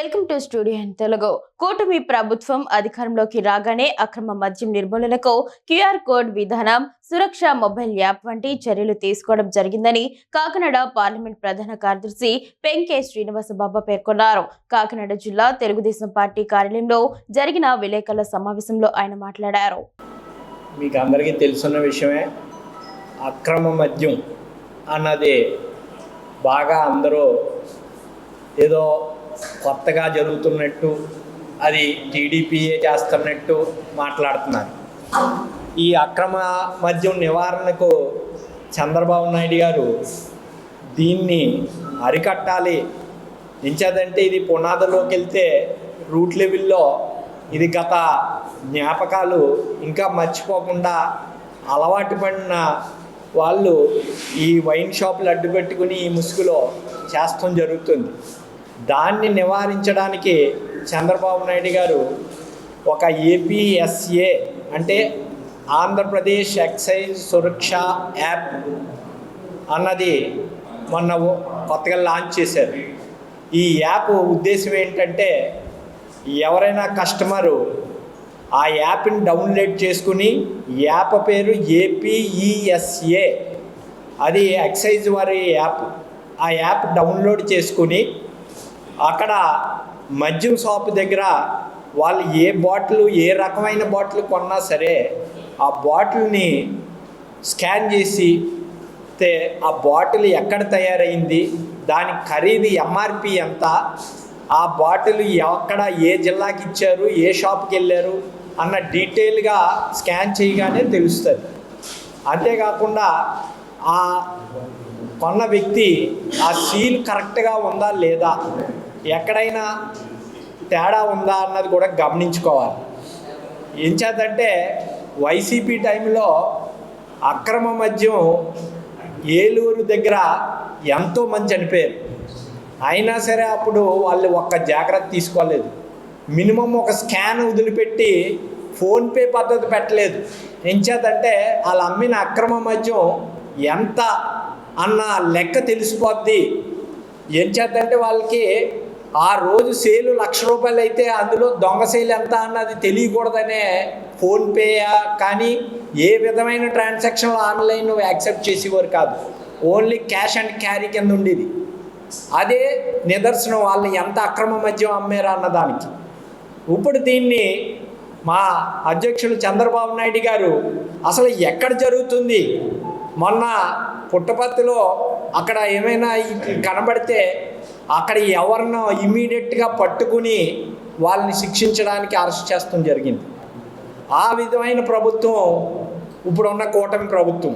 Welcome to studio in Telugu. కూటమి ప్రభుత్వం అధికారంలోకి రాగానే అక్రమ మద్యం నిర్మూలనకు క్యూఆర్ కోడ్ విధానం సురక్ష మొబైల్ యాప్ వంటి చర్యలు తీసుకోవడం జరిగిందని కాకినాడ పార్లమెంట్ ప్రధాన కార్యదర్శి పెంకే శ్రీనివాస బాబా పేర్కొన్నారు. కాకినాడ జిల్లా తెలుగుదేశం పార్టీ కార్యాలయంలో జరిగిన విలేకరుల సమావేశంలో ఆయన మాట్లాడారు. మీకు అందరికీ తెలుసున్న విషయమే అక్రమ మద్యం అన్నది బాగా అందరూ ఏదో కొత్తగా జరుగుతున్నట్టు అది టీడీపీఏ చేస్తున్నట్టు మాట్లాడుతున్నారు. ఈ అక్రమ మద్యం నివారణకు చంద్రబాబు నాయుడు గారు దీన్ని అరికట్టాలి. ఎంచేదంటే ఇది పునాదులోకి వెళ్తే రూట్ లెవెల్లో ఇది గత జ్ఞాపకాలు ఇంకా మర్చిపోకుండా అలవాటు పడిన వాళ్ళు ఈ వైన్ షాపులు అడ్డు పెట్టుకుని ఈ ముసుగులో చేస్తాం జరుగుతుంది. దాన్ని నివారించడానికి చంద్రబాబు నాయుడు గారు ఒక ఏపీఎస్ఏ అంటే ఆంధ్రప్రదేశ్ ఎక్సైజ్ సురక్ష యాప్ అన్నది మొన్న ఓ- కొత్తగా లాంచ్ చేశారు. ఈ యాప్ ఉద్దేశం ఏంటంటే ఎవరైనా కస్టమరు ఆ యాప్ని డౌన్లోడ్ చేసుకుని యాప్ పేరు ఏపీఈఎస్ఏ అది ఎక్సైజ్ వారి యాప్. ఆ యాప్ డౌన్లోడ్ చేసుకుని అక్కడ మద్యం షాప్ దగ్గర వాళ్ళు ఏ బాటిల్ ఏ రకమైన బాటిల్ కొన్నా సరే ఆ బాటిల్ని స్కాన్ చేసి ఆ బాటిల్ ఎక్కడ తయారైంది దాని ఖరీదు ఎంఆర్పి ఎంత ఆ బాటిల్ ఎక్కడ ఏ జిల్లాకి ఇచ్చారు ఏ షాప్కి వెళ్ళారు అన్న డీటెయిల్గా స్కాన్ చేయగానే తెలుస్తుంది. అంతేకాకుండా ఆ కొన్న వ్యక్తి ఆ సీల్ కరెక్ట్గా ఉందా లేదా ఎక్కడైనా తేడా ఉందా అన్నది కూడా గమనించుకోవాలి. ఏం చేద్దంటే వైసీపీ టైంలో అక్రమ మద్యం ఏలూరు దగ్గర ఎంతో మంది చనిపోయారు. అయినా సరే అప్పుడు వాళ్ళు ఒక్క జాగ్రత్త తీసుకోలేదు. మినిమం ఒక స్కాన్ వదిలిపెట్టి ఫోన్పే పద్ధతి పెట్టలేదు. ఎంచేతంటే వాళ్ళు అమ్మిన అక్రమ మద్యం ఎంత అన్న లెక్క తెలిసిపోద్ది. ఏం చేద్దంటే వాళ్ళకి ఆ రోజు సేలు లక్ష రూపాయలు అయితే అందులో దొంగ సేలు ఎంత అన్నది తెలియకూడదనే ఫోన్పే కానీ ఏ విధమైన ట్రాన్సాక్షన్లు ఆన్లైన్ యాక్సెప్ట్ చేసేవారు కాదు. ఓన్లీ క్యాష్ అండ్ క్యారీ కింద ఉండేది. అదే నిదర్శనం వాళ్ళు ఎంత అక్రమ మద్యం అమ్మారా అన్నదానికి. ఇప్పుడు దీన్ని మా అధ్యక్షులు చంద్రబాబు నాయుడు గారు అసలు ఎక్కడ జరుగుతుంది? మొన్న పుట్టపర్తిలో అక్కడ ఏమైనా కనబడితే అక్కడ ఎవరినో ఇమీడియట్గా పట్టుకుని వాళ్ళని శిక్షించడానికి అరెస్ట్ చేస్తాం జరిగింది. ఆ విధమైన ప్రభుత్వం ఇప్పుడున్న కూటమి ప్రభుత్వం.